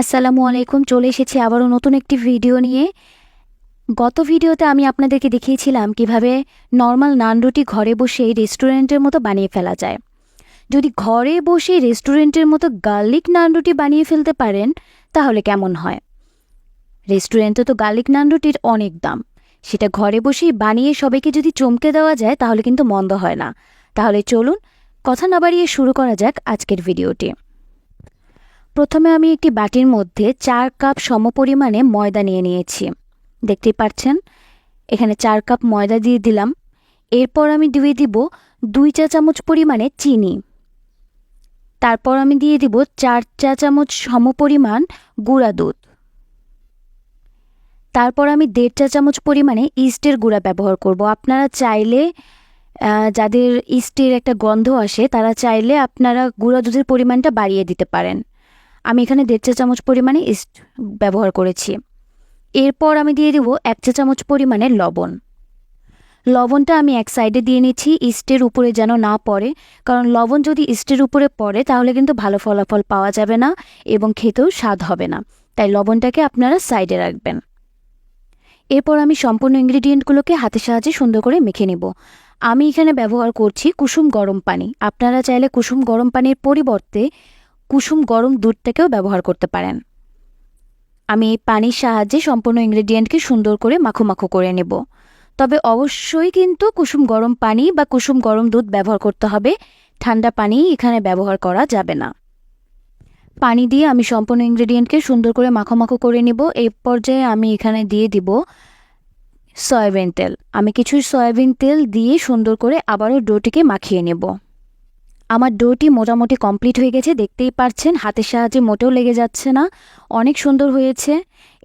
আসসালামু আলাইকুম, চলে এসেছি আবারও নতুন একটি ভিডিও নিয়ে। গত ভিডিওতে আমি আপনাদেরকে দেখিয়েছিলাম কীভাবে নর্মাল নান রুটি ঘরে বসেই রেস্টুরেন্টের মতো বানিয়ে ফেলা যায়। যদি ঘরে বসে রেস্টুরেন্টের মতো গার্লিক নান রুটি বানিয়ে ফেলতে পারেন, তাহলে কেমন হয়? রেস্টুরেন্টে তো গার্লিক নান রুটির অনেক দাম। সেটা ঘরে বসেই বানিয়ে সবাইকে যদি চমকে দেওয়া যায়, তাহলে কিন্তু মন্দ হয় না। তাহলে চলুন, কথা না বাড়িয়ে শুরু করা যাক আজকের ভিডিওটি। প্রথমে আমি একটি বাটির মধ্যে চার কাপ সমপরিমাণে ময়দা নিয়ে নিয়েছি। দেখতেই পাচ্ছেন? এখানে চার কাপ ময়দা দিয়ে দিলাম। এরপর আমি দিয়ে দিব দুই চা চামচ পরিমাণে চিনি। তারপর আমি দিয়ে দিব চার চা চামচ সমপরিমাণ গুঁড়া দুধ। তারপর আমি দেড় চা চামচ পরিমাণে ইস্টের গুঁড়া ব্যবহার করব। আপনারা চাইলে যাদের ইস্টের একটা গন্ধ আসে, তারা চাইলে আপনারা গুঁড়া দুধের পরিমাণটা বাড়িয়ে দিতে পারেন। আমি এখানে দেড় চা চামচ পরিমাণে ইস্ট ব্যবহার করেছি। এরপর আমি দিয়ে দেবো এক চা চামচ পরিমাণে লবণ। লবণটা আমি এক সাইডে দিয়ে নিচ্ছি, ইস্টের উপরে যেন না পড়ে। কারণ লবণ যদি ইস্টের উপরে পড়ে, তাহলে কিন্তু ভালো ফলাফল পাওয়া যাবে না এবং খেতেও স্বাদ হবে না। তাই লবণটাকে আপনারা সাইডে রাখবেন। এরপর আমি সম্পূর্ণ ইনগ্রিডিয়েন্টগুলোকে হাতের সাহায্যে সুন্দর করে মেখে নেব। আমি এখানে ব্যবহার করছি কুসুম গরম পানি। আপনারা চাইলে কুসুম গরম পানির পরিবর্তে কুসুম গরম দুধটাকেও ব্যবহার করতে পারেন। আমি পানির সাহায্যে সম্পূর্ণ ইনগ্রেডিয়েন্টকে সুন্দর করে মাখো মাখো করে নেব। তবে অবশ্যই কিন্তু কুসুম গরম পানি বা কুসুম গরম দুধ ব্যবহার করতে হবে। ঠান্ডা পানি এখানে ব্যবহার করা যাবে না। পানি দিয়ে আমি সম্পূর্ণ ইনগ্রেডিয়েন্টকে সুন্দর করে মাখো মাখো করে নেব। এই পর্যায়ে আমি এখানে দিয়ে দিব সয়াবিন তেল। আমি কিছু সয়াবিন তেল দিয়ে সুন্দর করে আবারও ডোটিকে মাখিয়ে নেব। আমার ডোটি মোটামুটি কমপ্লিট হয়ে গেছে, দেখতেই পারছেন, হাতের সাহায্যে মোটেও লেগে যাচ্ছে না, অনেক সুন্দর হয়েছে।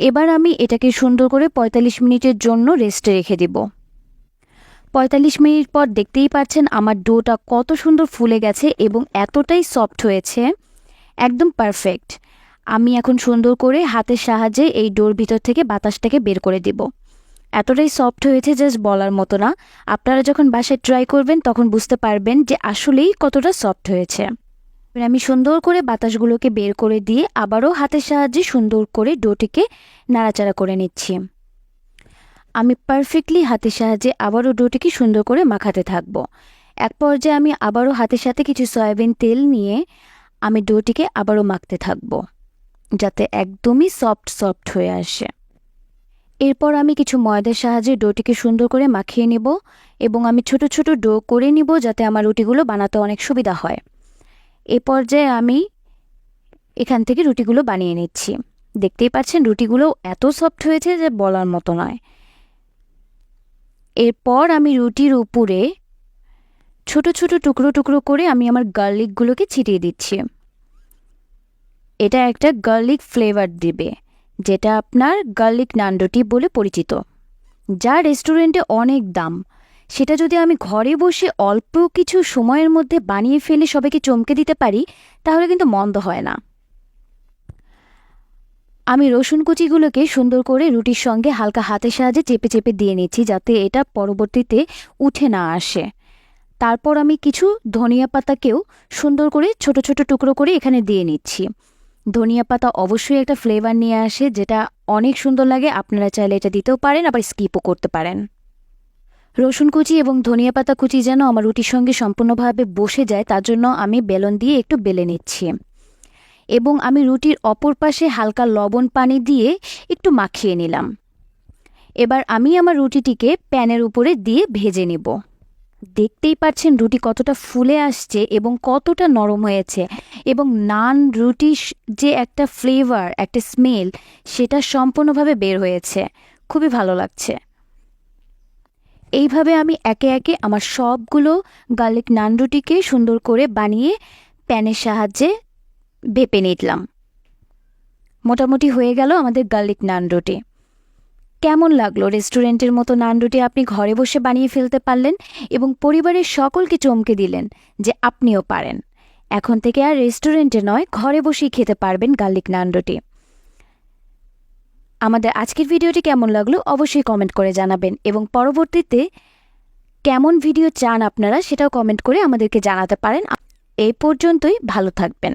এবার আমি এটাকে সুন্দর করে পঁয়তাল্লিশ মিনিটের জন্য রেস্টে রেখে দেব। পঁয়তাল্লিশ মিনিট পর দেখতেই পাচ্ছেন আমার ডোটা কত সুন্দর ফুলে গেছে এবং এতটাই সফট হয়েছে। একদম পারফেক্ট। আমি এখন সুন্দর করে হাতের সাহায্যে এই ডোর ভিতর থেকে বাতাসটাকে বের করে দিব। এতটাই সফট হয়েছে জাস্ট বলার মতো না। আপনারা যখন বাসায় ট্রাই করবেন, তখন বুঝতে পারবেন যে আসলেই কতটা সফট হয়েছে। আমি সুন্দর করে বাতাসগুলোকে বের করে দিয়ে আবারও হাতের সাহায্যে সুন্দর করে ডোটিকে নাড়াচাড়া করে নিচ্ছি। আমি পারফেক্টলি হাতের সাহায্যে আবারও ডোটিকে সুন্দর করে মাখাতে থাকব। এক পর্যায়ে আমি আবারও হাতের সাথে কিছু সয়াবিন তেল নিয়ে আমি ডোটিকে আবারও মাখতে থাকব, যাতে একদমই সফট সফট হয়ে আসে। এরপর আমি কিছু ময়দার সাহায্যে ডোটিকে সুন্দর করে মাখিয়ে নেব এবং আমি ছোট ছোট ডো করে নিব যাতে আমার রুটিগুলো বানাতে অনেক সুবিধা হয়। এ পর্যায়ে আমি এখান থেকে রুটিগুলো বানিয়ে নিচ্ছি। দেখতেই পাচ্ছেন, রুটিগুলো এত সফট হয়েছে যে বলার মতো নয়। এরপর আমি রুটির উপরে ছোট ছোট টুকরো টুকরো করে আমি আমার গার্লিকগুলোকে ছিটিয়ে দিচ্ছি। এটা একটা গার্লিক ফ্লেভার দিবে। যেটা আপনার গার্লিক নান্ডোটি বলে পরিচিত। যা রেস্টুরেন্টে অনেক দাম। সেটা যদি আমি ঘরে বসে অল্প কিছু সময়ের মধ্যে বানিয়ে ফেলে সবাইকে চমকে দিতে পারি, তাহলে কিন্তু মন্দ হয় না। আমি রসুন কুচিগুলোকে সুন্দর করে রুটির সঙ্গে হালকা হাতের সাহায্যে চেপে চেপে দিয়ে নিচ্ছি যাতে এটা পরবর্তীতে উঠে না আসে। তারপর আমি কিছু ধনিয়া পাতাকেও সুন্দর করে ছোট ছোট টুকরো করে এখানে দিয়ে নিচ্ছি। ধনিয়া পাতা অবশ্যই একটা ফ্লেভার নিয়ে আসে, যেটা অনেক সুন্দর লাগে। আপনারা চাইলে এটা দিতেও পারেন, আবার স্কিপও করতে পারেন। রসুন কুচি এবং ধনিয়া পাতা কুচি যেন আমার রুটির সঙ্গে সম্পূর্ণভাবে বসে যায়, তার জন্য আমি বেলন দিয়ে একটু বেলে নিচ্ছি। এবং আমি রুটির অপর পাশে হালকা লবণ পানি দিয়ে একটু মাখিয়ে নিলাম। এবার আমি আমার রুটিটিকে প্যানের উপরে দিয়ে ভেজে নেব। দেখতেই পাচ্ছেন রুটি কতটা ফুলে আসছে এবং কতটা নরম হয়েছে। এবং নান রুটি যে একটা ফ্লেভার একটা স্মেল সেটা সম্পূর্ণভাবে বের হয়েছে। খুবই ভালো লাগছে। এইভাবে আমি একে একে আমার সবগুলো গার্লিক নান রুটিকে সুন্দর করে বানিয়ে প্যানের সাহায্যে ভেপে নিলাম। মোটামুটি হয়ে গেল আমাদের গার্লিক নান রুটি। কেমন লাগল রেস্টুরেন্টের মতো নান রুটি আপনি ঘরে বসে বানিয়ে ফেলতে পারলেন এবং পরিবারের সকলকে চমকে দিলেন যে আপনিও পারেন? এখন থেকে আর রেস্টুরেন্টে নয়, ঘরে বসেই খেতে পারবেন গার্লিক নান রুটি আমাদের আজকের ভিডিওটি কেমন লাগল অবশ্যই কমেন্ট করে জানাবেন এবং পরবর্তীতে কেমন ভিডিও চান আপনারা সেটাও কমেন্ট করে আমাদেরকে জানাতে পারেন। এই পর্যন্তই, ভালো থাকবেন।